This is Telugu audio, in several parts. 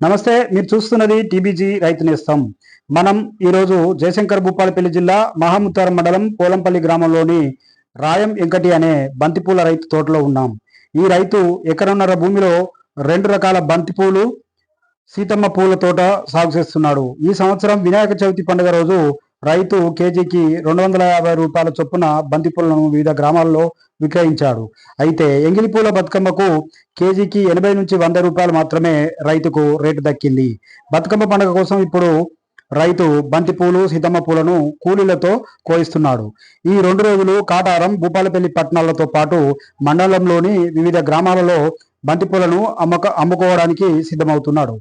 నమస్తే మీరు చూస్తున్నది టీబీజీ రైతు నేస్తం. మనం ఈరోజు జయశంకర్ భూపాలపల్లి జిల్లా మహాముత్తారం మండలం పోలంపల్లి గ్రామంలోని రాయం వెంకటి అనే బంతిపూల రైతు తోటలో ఉన్నాం. ఈ రైతు ఎకరన్నర భూమిలో రెండు రకాల బంతిపూలు సీతమ్మ పూల తోట సాగు చేస్తున్నాడు. ఈ సంవత్సరం వినాయక చవితి పండుగ రోజు రైతు కేజీకి రెండు వందల యాభై రూపాయల చొప్పున బంతిపూలను వివిధ గ్రామాల్లో విక్రయించాడు. అయితే ఎంగిలిపూల బతుకమ్మకు కేజీకి ఎనభై నుంచి వంద రూపాయలు మాత్రమే రైతుకు రేటు దక్కింది. బతుకమ్మ పండుగ కోసం ఇప్పుడు రైతు బంతిపూలు సీతమ్మ పూలను కూలీలతో కోయిస్తున్నాడు. ఈ రెండు రోజులు కాటారం భూపాలపల్లి పట్టణాలతో పాటు మండలంలోని వివిధ గ్రామాలలో బంతిపూలను అమ్మక అమ్ముకోవడానికి సిద్ధమవుతున్నాడు.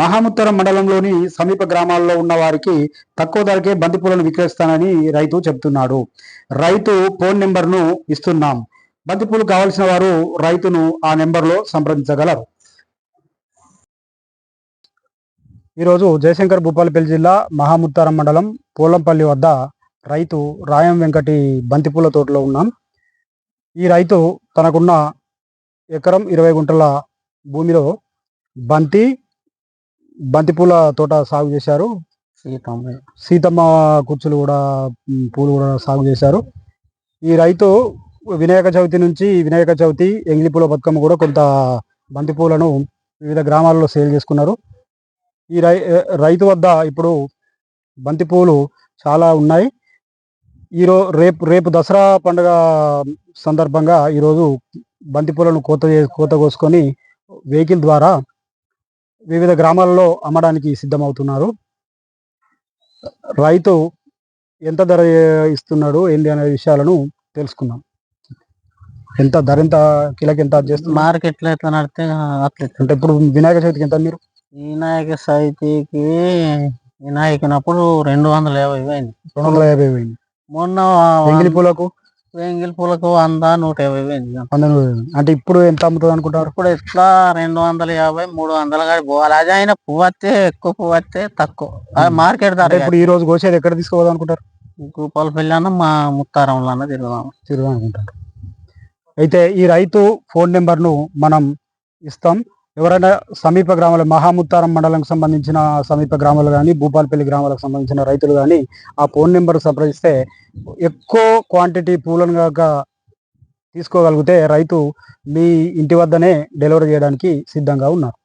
మహాముత్తరం మండలంలోని సమీప గ్రామాల్లో ఉన్న వారికి తక్కువ ధరకే బంతిపూలను విక్రయిస్తానని రైతు చెబుతున్నాడు. రైతు ఫోన్ నెంబర్ను ఇస్తున్నాం. బంతిపూలు కావాల్సిన వారు రైతును ఆ నెంబర్లో సంప్రదించగలరు. ఈరోజు జయశంకర్ భూపాలపల్లి జిల్లా మహాముత్తారం మండలం పోలంపల్లి వద్ద రైతు రాయం వెంకటి బంతిపూల తోటలో ఉన్నాం. ఈ రైతు తనకున్న ఎకరం ఇరవై గుంటల భూమిలో బంతి బంతిపూల తోట సాగు చేశారు. సీతమ్మ. సీతమ్మ కుర్చులు కూడా పూలు కూడా సాగు చేశారు. ఈ రైతు వినాయక చవితి నుంచి వినాయక చవితి ఎంగిలి పూల బతుకమ్మ కూడా కొంత బంతి పూలను వివిధ గ్రామాల్లో సేల్ చేసుకున్నారు. ఈ రై రైతు వద్ద ఇప్పుడు బంతి పూలు చాలా ఉన్నాయి. ఈరో రేపు రేపు దసరా పండుగ సందర్భంగా ఈరోజు బంతి పూలను కోత కోత కోసుకొని వెహికల్ ద్వారా వివిధ గ్రామాలలో అమ్మడానికి సిద్ధమవుతున్నారు. రైతు ఎంత ధర ఇస్తున్నాడు ఏంటి అనే విషయాలను తెలుసుకుందాం. ఎంత ధర ఎంత కిలోకి ఎంత చేస్తున్నారు? మార్కెట్లో ఎట్లా నడితే అట్లా. అంటే ఇప్పుడు వినాయక చవితికి ఎంత మీరు? వినాయక చవితికి వినాయకునప్పుడు రెండు వందల యాభై పోయింది. రెండు వందల యాభై పోయింది. మొన్న ఎంగిలి పూలకు? వెంగిలి పూలకు వంద నూట యాభై వేలు. అంటే ఇప్పుడు ఎంత అమ్ముతుంది అనుకుంటారు? ఇప్పుడు ఎట్లా రెండు వందల యాభై మూడు వందల కాడి పోవాలి. అదే అయినా పువ్వు వస్తే ఎక్కువ పువ్వు వస్తే తక్కువ. ఉమ్. మార్కెట్ ధర ఇప్పుడు ఈ రోజు కోసేది ఎక్కడ తీసుకోవాలి అనుకుంటారు? గోపాల పెళ్ళి అన్న మా ముత్తారంలో అన్న తిరుగుదాం తిరుగు అనుకుంటారు. అయితే ఈ రైతు ఫోన్ నెంబర్ను మనం ఇస్తాం. ఎవరైనా సమీప గ్రామాలు మహాముత్తారం మండలంకి సంబంధించిన సమీప గ్రామాలు కానీ భూపాలపల్లి గ్రామాలకు సంబంధించిన రైతులు కానీ ఆ ఫోన్ నెంబర్ సంప్రదిస్తే ఎక్కువ క్వాంటిటీ పూలను కాక తీసుకోగలిగితే రైతు మీ ఇంటి వద్దనే డెలివరీ చేయడానికి సిద్ధంగా ఉన్నారు.